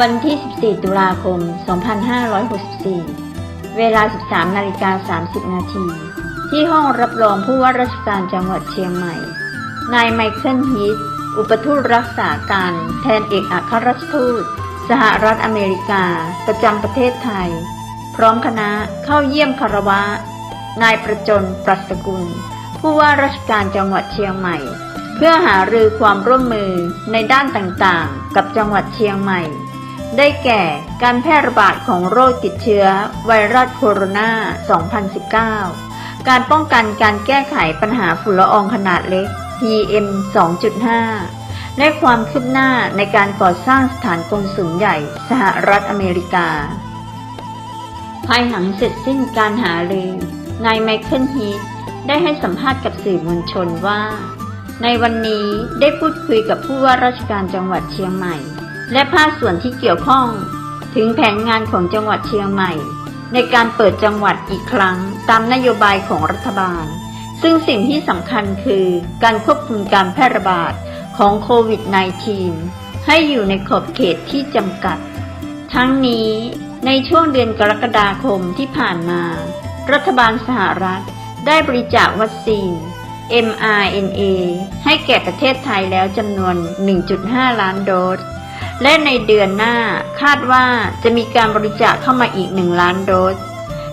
วันที่ 14 ตุลาคม 2564 เวลา 13 นาฬิกา 30 นาที ที่ห้องรับรองผู้ว่าราชการจังหวัดเชียงใหม่ นายไมเคิลฮีทอุปทูตรักษาการแทนเอกอัครราชทูต สหรัฐอเมริกา ประจำประเทศไทย พร้อมคณะเข้าเยี่ยมคารวะ นายประจนปรัชกุล ผู้ว่าราชการจังหวัดเชียงใหม่ เพื่อหารือความร่วมมือในด้านต่างๆ กับจังหวัดเชียงใหม่ ได้แก่การแพร่ระบาดของโรคติดเชื้อไวรัสโคโรนา 2019 การป้องกันการแก้ไขปัญหาฝุ่นละอองขนาดเล็ก PM 2.5 และความคืบหน้าในการก่อสร้างสถานกงสุลใหญ่สหรัฐอเมริกา ภายหลังเสร็จสิ้นการหารือนายไมเคิลฮีทได้ให้สัมภาษณ์กับสื่อมวลชนว่า ในวันนี้ได้พูดคุยกับผู้ว่าราชการจังหวัดเชียงใหม่ และภาคส่วนที่เกี่ยวข้อง ถึงแผนงานของจังหวัดเชียงใหม่ ในการเปิดจังหวัดอีกครั้งตามนโยบายของรัฐบาล ซึ่งสิ่งที่สำคัญคือการควบคุมการแพร่ระบาดของโควิด -19 ให้อยู่ในขอบเขตที่จำกัด ทั้งนี้ในช่วงเดือนกรกฎาคมที่ผ่านมา รัฐบาลสหรัฐได้บริจาควัคซีน mRNA ให้แก่ประเทศไทยแล้วจำนวน 1.5 ล้านโดส และในเดือนหน้าคาดว่าจะมีการบริจาคเข้ามาอีก 1 ล้านโดส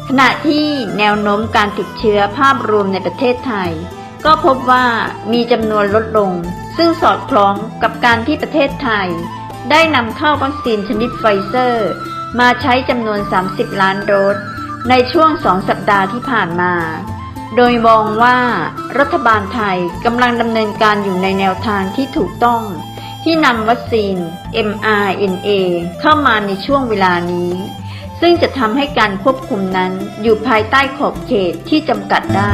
ขณะที่แนวโน้มการติดเชื้อภาพรวมในประเทศไทย ก็พบว่ามีจำนวนลดลง ซึ่งสอดคล้องกับการที่ประเทศไทย ได้นำเข้าวัคซีนชนิดไฟเซอร์ มาใช้จำนวน 30 ล้านโดส ในช่วงสองสัปดาห์ที่ผ่านมา โดยมองว่ารัฐบาลไทยกำลังดำเนินการอยู่ในแนวทางที่ถูกต้อง ที่นำวัคซีน mRNA เข้ามาในช่วงเวลานี้ ซึ่งจะทำให้การควบคุมนั้นอยู่ภายใต้ขอบเขตที่จำกัดได้